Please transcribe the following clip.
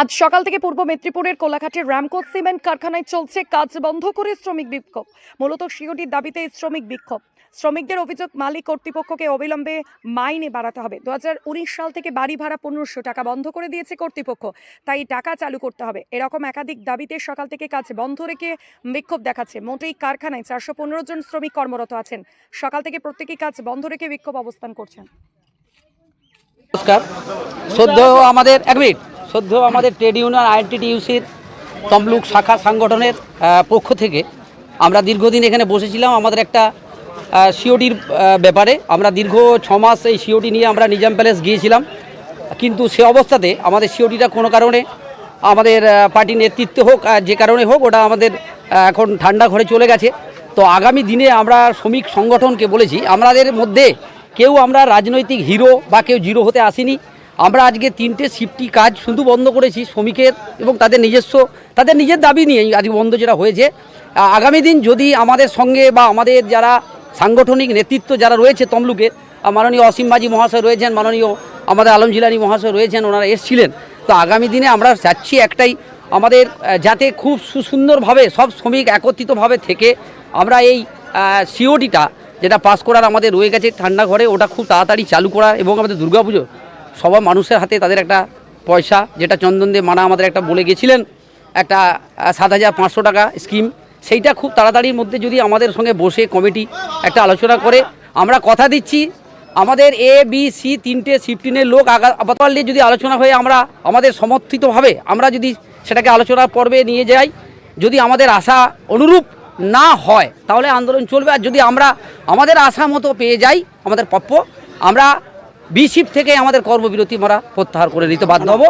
আজ সকাল থেকে পূর্ব মেদিনীপুরের কোলাঘাটের র্যামকো সিমেন্ট কারখানায় চলছে কাজ বন্ধ করে শ্রমিক বিক্ষোভ। মূলত সিওটির দাবিতে শ্রমিক বিক্ষোভ। শ্রমিকদের অভিযোগ, মালিক কর্তৃপক্ষকে অবিলম্বে মাইনে বাড়াতে হবে। দুহাজার উনিশ সাল থেকে বাড়ি ভাড়া পনেরোশো টাকা বন্ধ করে দিয়েছে কর্তৃপক্ষ। তাই টাকা চালু করতে হবে। এরকম একাধিক দাবিতে সকাল থেকে কাজ বন্ধ রেখে বিক্ষোভ দেখাচ্ছে। মোটেই কারখানায় চারশো পনেরো জন শ্রমিক কর্মরত আছেন। সকাল থেকে প্রত্যেকেই কাজ বন্ধ রেখে বিক্ষোভ অবস্থান করছেন। নমস্কার। সদ্য আমাদের এক মিনিট সদ্য আমাদের ট্রেড ইউনিয়ন আইএনটিটিউসির তমলুক শাখা সাংগঠনের পক্ষ থেকে আমরা দীর্ঘদিন এখানে বসেছিলাম আমাদের একটা সিওটির ব্যাপারে। আমরা দীর্ঘ ছ মাস এই সিওটি নিয়ে আমরা নিজাম প্যালেস গিয়েছিলাম। কিন্তু সে অবস্থাতে আমাদের সিওটিটা কোনো কারণে আমাদের আহ, পার্টির নেতৃত্বে হোক যে কারণে হোক ওটা আমাদের এখন ঠান্ডা ঘরে চলে গেছে। তো আগামী দিনে আমরা শ্রমিক সংগঠনকে বলেছি আমাদের মধ্যে কেউ আমরা রাজনৈতিক হিরো বা কেউ জিরো হতে আসিনি। আমরা আজকে তিনটে শিফটি কাজ শুধু বন্ধ করেছি শ্রমিকের এবং তাদের নিজস্ব, তাদের নিজের দাবি নিয়ে আজকে বন্ধ যেটা হয়েছে। আগামী দিন যদি আমাদের সঙ্গে বা আমাদের যারা সাংগঠনিক নেতৃত্ব যারা রয়েছে তমলুকের মাননীয় অসীম মাঝি মহাশয় রয়েছেন, মাননীয় আমাদের আলম জিলানি মহাশয় রয়েছেন, ওনারা এসছিলেন। তো আগামী দিনে আমরা চাচ্ছি একটাই, আমাদের যাতে খুব সুসুন্দরভাবে সব শ্রমিক একত্রিতভাবে থেকে আমরা এই সিওডিটা যেটা পাস করার আমাদের রয়ে গেছে ঠান্ডা ঘরে ওটা খুব তাড়াতাড়ি চালু করা এবং আমাদের দুর্গাপুজো সবার মানুষের হাতে তাদের একটা পয়সা, যেটা চন্দন দে মানা আমাদের একটা বলে গেছিলেন, একটা সাত হাজার পাঁচশো টাকা স্কিম সেইটা খুব তাড়াতাড়ির মধ্যে যদি আমাদের সঙ্গে বসে কমিটি একটা আলোচনা করে, আমরা কথা দিচ্ছি। আমাদের এ বি সি তিনটে ফিফটিনের লোক আগা আপাতকালে যদি আলোচনা হয়ে আমরা আমাদের সমর্থিতভাবে আমরা যদি সেটাকে আলোচনার পর্বে নিয়ে যাই, যদি আমাদের আশা অনুরূপ না হয়, তাহলে আন্দোলন চলবে। আর যদি আমরা আমাদের আশা মতো পেয়ে যাই, আমাদের প্রাপ্য, আমরা বি থেকে আমাদের কর্মবিরতি আমরা প্রত্যাহার করে নিতে বাধ্য হব।